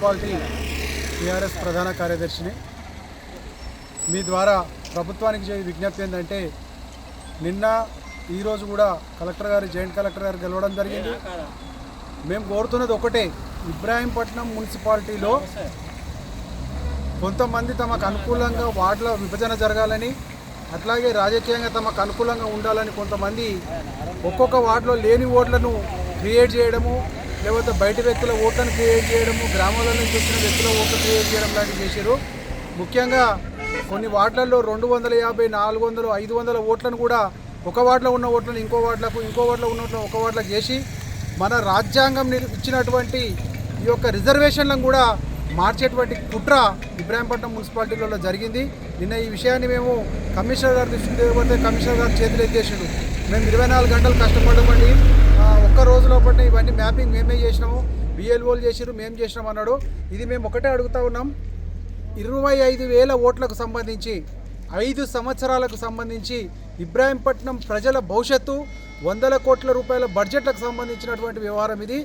Municipality TRS ప్రధాన కార్యదర్శిని. మీ ద్వారా ప్రభుత్వానికి చేయ విజ్ఞప్తి ఏంటంటే నిన్న ఈరోజు కూడా కలెక్టర్ గారు జాయింట్ కలెక్టర్ గారు గెలవడం జరిగింది. మేము కోరుతున్నది ఒకటే ఇబ్రాహీంపట్నం మున్సిపాలిటీలో కొంతమంది తమకు అనుకూలంగా వార్డుల విభజన జరగాలని అట్లాగే రాజకీయంగా తమకు అనుకూలంగా ఉండాలని కొంతమంది ఒక్కొక్క వార్డులో లేని ఓట్లను క్రియేట్ చేయడము లేకపోతే బయట వ్యక్తుల ఓట్లను క్రియేట్ చేయడము గ్రామాల నుంచి వచ్చిన వ్యక్తుల ఓట్లు క్రియేట్ చేయడం లాంటివి చేశారు. ముఖ్యంగా కొన్ని వార్డులలో రెండు వందల యాభై నాలుగు వందలు ఐదు వందల ఓట్లను కూడా ఒక వార్డులో ఉన్న ఓట్లను ఇంకో వార్డులకు ఇంకో వార్డులో ఉన్న ఓట్లను ఒక వార్డులకు చేసి మన రాజ్యాంగం నిర్- ఇచ్చినటువంటి ఈ యొక్క రిజర్వేషన్లను కూడా మార్చేటువంటి కుట్ర ఇబ్రాహీంపట్నం మున్సిపాలిటీలలో జరిగింది. నిన్న ఈ విషయాన్ని మేము కమిషనర్ గారు దృష్టికి లేకపోతే కమిషనర్ గారు చేతులు ఎత్తేసాడు. మేము ఇరవై నాలుగు గంటలు కష్టపడమండి. ఒక్క రోజు లోపల ఇవన్నీ మ్యాపింగ్ మేమే చేసినాము. బిఎల్ఓలు చేసిరు మేము చేసినాం అన్నాడు. ఇది మేము ఒకటే అడుగుతా ఉన్నాం. ఇరవై ఐదు వేల ఓట్లకు సంబంధించి ఐదు సంవత్సరాలకు సంబంధించి ఇబ్రాహీంపట్నం ప్రజల భవిష్యత్తు వందల కోట్ల రూపాయల బడ్జెట్లకు సంబంధించినటువంటి వ్యవహారం ఇది.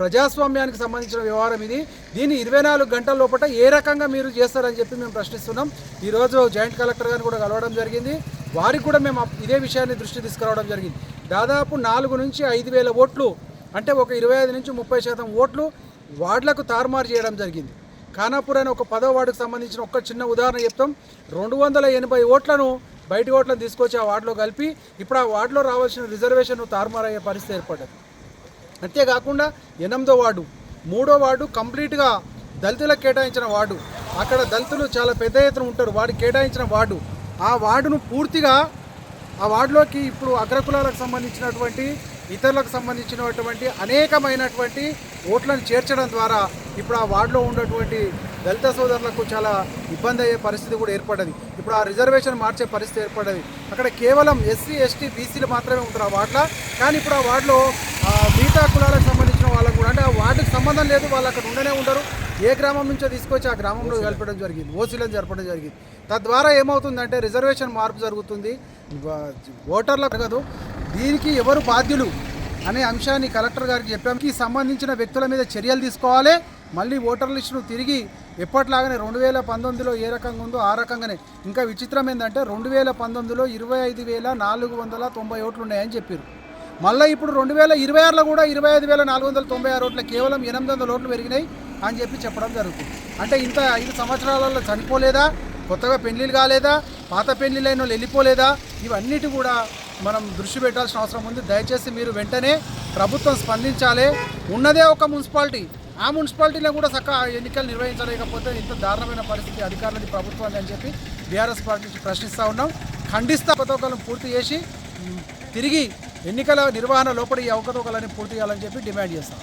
ప్రజాస్వామ్యానికి సంబంధించిన వ్యవహారం ఇది. దీన్ని ఇరవై నాలుగు గంటల లోపల ఏ రకంగా మీరు చేస్తారని చెప్పి మేము ప్రశ్నిస్తున్నాం. ఈరోజు జాయింట్ కలెక్టర్ గారిని కూడా కలవడం జరిగింది. వారికి కూడా మేము ఇదే విషయాన్ని దృష్టి తీసుకురావడం జరిగింది. దాదాపు నాలుగు నుంచి ఐదు వేల ఓట్లు అంటే ఒక ఇరవై ఐదు నుంచి ముప్పై శాతం ఓట్లు వార్డులకు తారుమారు చేయడం జరిగింది. ఖానాపూర్ అనే ఒక పదో వార్డుకు సంబంధించిన ఒక చిన్న ఉదాహరణ చెప్తాం. రెండు వందల ఎనభై ఓట్లను బయటి ఓట్లను తీసుకొచ్చి ఆ వార్డులో కలిపి ఇప్పుడు ఆ వార్డులో రావాల్సిన రిజర్వేషన్ తారుమారయ్యే పరిస్థితి ఏర్పడ్డది. అంతేకాకుండా ఎనిమిదో వార్డు మూడో వార్డు కంప్లీట్గా దళితులకు కేటాయించిన వార్డు. అక్కడ దళితులు చాలా పెద్ద ఎత్తున ఉంటారు. వాడికి కేటాయించిన వార్డు ఆ వార్డును పూర్తిగా ఆ వార్డులోకి ఇప్పుడు అగ్రకులాలకు సంబంధించినటువంటి ఇతరులకు సంబంధించినటువంటి అనేకమైనటువంటి ఓట్లను చేర్చడం ద్వారా ఇప్పుడు ఆ వార్డులో ఉన్నటువంటి దళిత సోదరులకు చాలా ఇబ్బంది అయ్యే పరిస్థితి కూడా ఏర్పడ్డది. ఇప్పుడు ఆ రిజర్వేషన్ మార్చే పరిస్థితి ఏర్పడ్డది. అక్కడ కేవలం ఎస్సీ ఎస్టీ బీసీలు మాత్రమే ఉంటారు ఆ వార్డులో. కానీ ఇప్పుడు ఆ వార్డులో మిగతా కులాలకు సంబంధించిన వాళ్ళకు కూడా అంటే ఆ వార్డుకి సంబంధం లేదు వాళ్ళు అక్కడ ఉండనే ఉండరు. ఏ గ్రామం నుంచో తీసుకొచ్చి ఆ గ్రామంలో కలపడం జరిగింది. ఓసీలను జరపడం జరిగింది. తద్వారా ఏమవుతుందంటే రిజర్వేషన్ మార్పు జరుగుతుంది. ఓటర్లకు కాదు దీనికి ఎవరు బాధ్యులు అనే అంశాన్ని కలెక్టర్ గారికి చెప్పాము ఈ సంబంధించిన వ్యక్తుల మీద చర్యలు తీసుకోవాలి. మళ్ళీ ఓటర్ లిస్టును తిరిగి ఎప్పట్లాగానే రెండు వేల పంతొమ్మిదిలో ఏ రకంగా ఉందో ఆ రకంగానే. ఇంకా విచిత్రం ఏంటంటే రెండు వేల పంతొమ్మిదిలో ఇరవై ఐదు వేల నాలుగు వందల తొంభై ఓట్లు ఉన్నాయని చెప్పారు. మళ్ళీ ఇప్పుడు రెండు వేల ఇరవై ఆరులో కూడా ఇరవై ఐదు వేల నాలుగు వందల తొంభై ఆరు ఓట్ల కేవలం ఎనిమిది వందల ఓట్లు పెరిగినాయి అని చెప్పి చెప్పడం జరుగుతుంది. అంటే ఇంత ఐదు సంవత్సరాలలో చనిపోలేదా? కొత్తగా పెళ్ళిళ్ళు కాలేదా? పాత పెళ్ళిళ్ళైన వాళ్ళు వెళ్ళిపోలేదా? ఇవన్నిటి కూడా మనం దృష్టి పెట్టాల్సిన అవసరం ఉంది. దయచేసి మీరు వెంటనే ప్రభుత్వం స్పందించాలి. ఉన్నదే ఒక మున్సిపాలిటీ. ఆ మున్సిపాలిటీలో కూడా చక్క ఎన్నికలు నిర్వహించలేకపోతే ఇంత దారుణమైన పరిస్థితి అధికారులది ప్రభుత్వాన్ని అని చెప్పి బీఆర్ఎస్ పార్టీ ప్రశ్నిస్తూ ఉన్నాం. ఖండిస్తా అవకతవకలను పూర్తి చేసి తిరిగి ఎన్నికల నిర్వహణ లోపల ఈ అవకతవకలని పూర్తి చేయాలని చెప్పి డిమాండ్ చేస్తాం.